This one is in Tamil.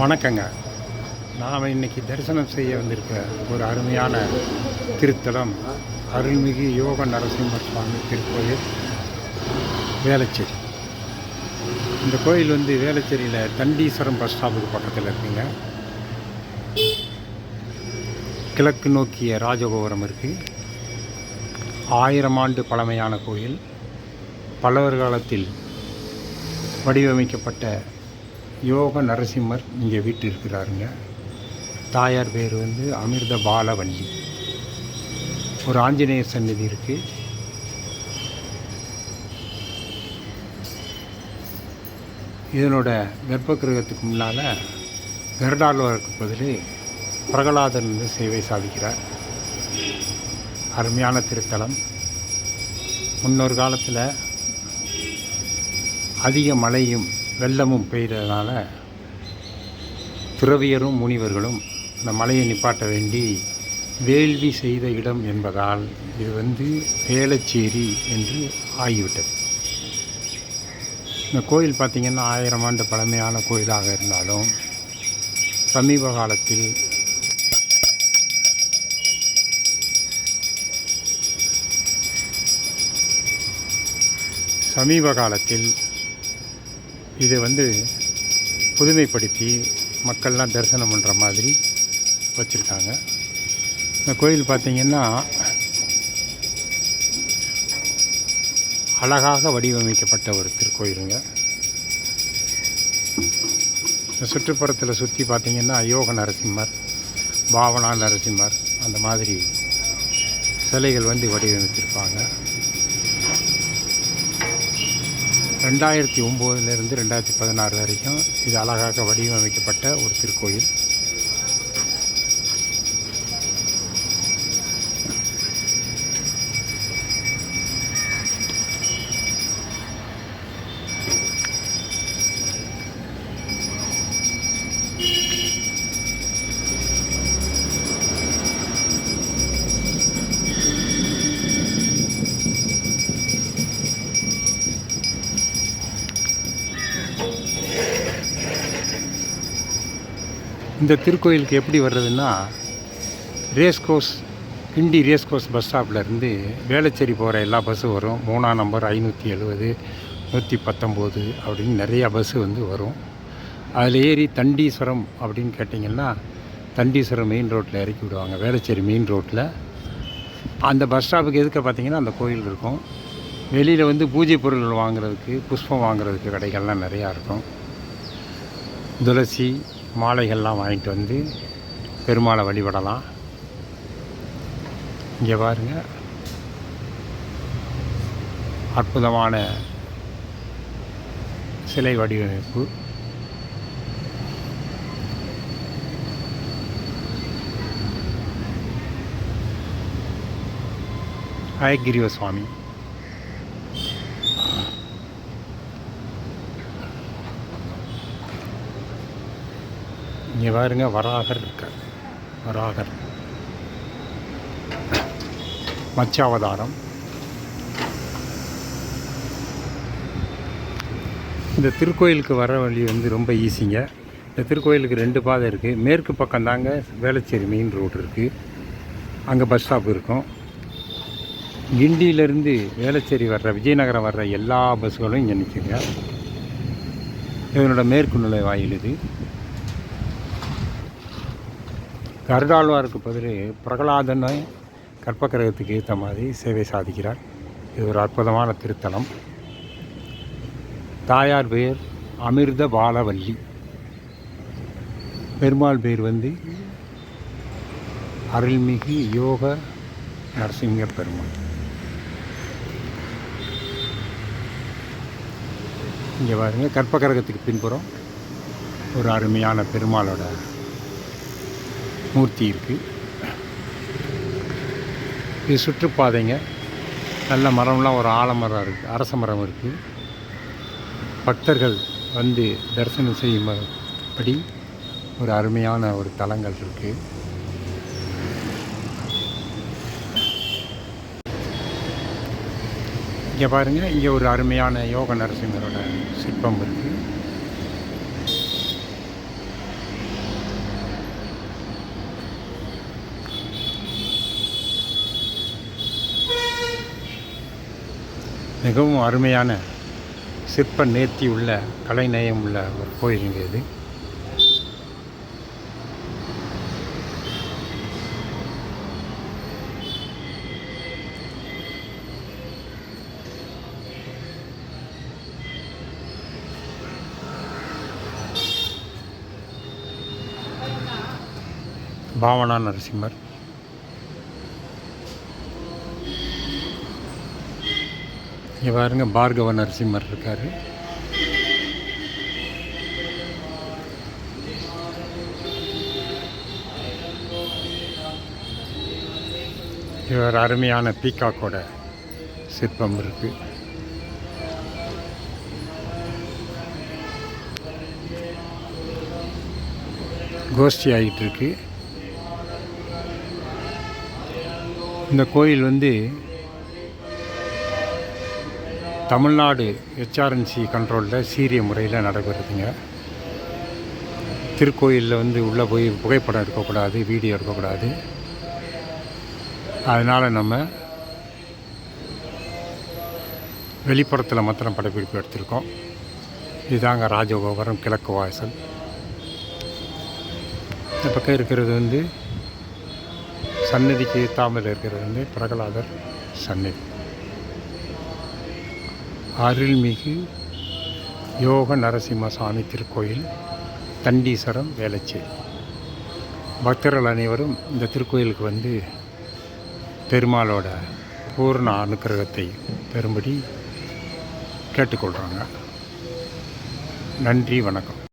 வணக்கங்க. நாம் இன்னைக்கு தரிசனம் செய்ய வந்திருக்க ஒரு அருமையான திருத்தலம் அருள்மிகு யோக நரசிம்மர் சுவாமி திருக்கோயில் வேளச்சேரி. இந்த கோயில் வந்து வேளச்சேரியில் தண்டீஸ்வரம் பஸ் ஸ்டாப்புக்கு பக்கத்தில் இருக்குங்க. கிழக்கு நோக்கிய ராஜகோபுரம் இருக்குது ஆயிரம் ஆண்டு பழமையான கோயில். பல்லவர் காலத்தில் வடிவமைக்கப்பட்ட யோக நரசிம்மர் இங்கே வீட்டிருக்கிறாருங்க. தாயார் பேர் வந்து அமிர்த பாலவல்லி. ஒரு ஆஞ்சநேயர் சன்னதி இருக்குது இதனோட கர்ப்பகிரகத்துக்கு முன்னால் கருடாழ்வாருக்கு பதில் பிரகலாதன் வந்து சேவை சாதிக்கிறார். அருமையான திருத்தலம். முன்னொரு காலத்தில் அதிக மழையும் வெள்ளமும் பெய்ததுனால துறவியரும் முனிவர்களும் அந்த மலையை நிப்பாட்ட வேண்டி வேள்வி செய்த இடம் என்பதால் இது வந்து வேளச்சேரி என்று ஆகிவிட்டது. இந்த கோயில் பார்த்திங்கன்னா ஆயிரம் ஆண்டு பழமையான கோயிலாக இருந்தாலும் சமீப காலத்தில் சமீப காலத்தில் இதை வந்து புதுமைப்படுத்தி மக்கள்லாம் தரிசனம் பண்ணுற மாதிரி வச்சுருக்காங்க. இந்த கோயில் பார்த்திங்கன்னா அழகாக வடிவமைக்கப்பட்ட ஒரு திருக்கோயிலுங்க. இந்த சுற்றுப்புறத்தில் சுற்றி பார்த்திங்கன்னா யோக நரசிம்மர் பாவனா நரசிம்மர் அந்த மாதிரி சிலைகள் வந்து வடிவமைத்திருப்பாங்க ரெண்டாயிரத்தி ஒம்போதுலேருந்து ரெண்டாயிரத்தி பதினாறு வரைக்கும் இது அழகாக வடிவமைக்கப்பட்ட ஒரு திருக்கோயில். இந்த திருக்கோயிலுக்கு எப்படி வர்றதுன்னா race course Guindy race course bus ஸ்டாப்லேருந்து Velachery போகிற எல்லா பஸ்ஸும் வரும். மூணாம் நம்பர் ஐநூற்றி எழுபது நூற்றி பத்தொம்போது அப்படின்னு நிறையா பஸ்ஸு வந்து வரும். அதில் ஏறி தண்டீஸ்வரம் அப்படின்னு கேட்டிங்கன்னா தண்டீஸ்வரம் மெயின் ரோட்டில் இறக்கி விடுவாங்க. வேளச்சேரி மெயின் ரோட்டில் அந்த பஸ் ஸ்டாப்புக்கு எதுக்க பார்த்தீங்கன்னா அந்த கோயில் இருக்கும். வெளியில் வந்து பூஜை பொருள் வாங்குறதுக்கு புஷ்பம் வாங்குறதுக்கு கடைகள்லாம் நிறையா இருக்கும். துளசி மாலைகள்லாம் வாங்கிட்டு வந்து பெருமாளை வழிபடலாம். இங்கே பாருங்க. அற்புதமான சிலை வடிவமைப்பு. ஹயகிரிவ சுவாமி. இங்கே பாருங்க வராகர் இருக்கார். வராகர். மச்சாவதாரம். இந்த திருக்கோயிலுக்கு வர வழி வந்து ரொம்ப ஈஸிங்க. இந்த திருக்கோயிலுக்கு ரெண்டு பாதை இருக்குது மேற்கு பக்கம் தாங்க வேளச்சேரி மெயின் ரோடு இருக்குது அங்கே பஸ் ஸ்டாப் இருக்கும். கிண்டியிலேருந்து வேளச்சேரி வர்ற விஜயநகரம் வர்ற எல்லா பஸ்ஸுகளும் இங்கே நிற்குங்க இதனோட மேற்கு நுழைவாயில் இது. கருடாழ்வாருக்கு பதில் பிரகலாதனை கற்பகிரகத்துக்கு ஏற்ற மாதிரி சேவை சாதிக்கிறார். இது ஒரு அற்புதமான திருத்தலம். தாயார் பேர் அமிர்த பாலவல்லி. பெருமாள் பேர் வந்து அருள்மிகு யோக நரசிங்க பெருமாள். இங்கே பாருங்க கற்பகரகத்துக்கு பின்புறம் ஒரு அருமையான பெருமாளோட மூர்த்தி இருக்குது இது சுற்றுப்பாதைங்க. நல்ல மரம்லாம் ஒரு ஆலமரம் இருக்குது அரச மரம் இருக்குது பக்தர்கள் வந்து தரிசனம் செய்யும்படி ஒரு அருமையான ஒரு தலங்கள் இருக்குது இங்கே பாருங்கள் இங்கே ஒரு அருமையான யோக நரசிம்மரோட சிற்பம் இருக்குது மிகவும் அருமையான சிற்ப நேர்த்தி உள்ள கலைநயம் உள்ள ஒரு கோயிலுங்க இது. பாவனா நரசிம்மர். இங்கே பாருங்க பார்கவ நரசிம்மர் இருக்காரு. இவர் அருமையான பீகாக்கோட சிற்பம் இருக்கு. கோஷ்டி ஆகிட்டு இருக்கு. இந்த கோயில் வந்து தமிழ்நாடு ஹெச்ஆர்என்சி கண்ட்ரோலில் சீரிய முறையில் நடைபெறுதுங்க. திருக்கோயிலில் வந்து உள்ளே போய் புகைப்படம் எடுக்கக்கூடாது வீடியோ எடுக்கக்கூடாது. அதனால் நம்ம வெளிப்புறத்தில் மாத்திரம் படப்பிடிப்பு எடுத்திருக்கோம். இதுதாங்க ராஜகோபுரம் கிழக்கு வாசல். இந்த பக்கம் இருக்கிறது வந்து சன்னதிக்கு தாமல் இருக்கிறது வந்து பிரகலாதர் சன்னதி அருள்மிகு யோக நரசிம்மசாமி திருக்கோயில் தண்டீஸ்வரம் வேளச்சேரி. பக்தர்கள் அனைவரும் இந்த திருக்கோயிலுக்கு வந்து பெருமாளோட பூர்ண அனுக்கிரகத்தை பெறும்படி கேட்டுக்கொள்கிறாங்க நன்றி வணக்கம்.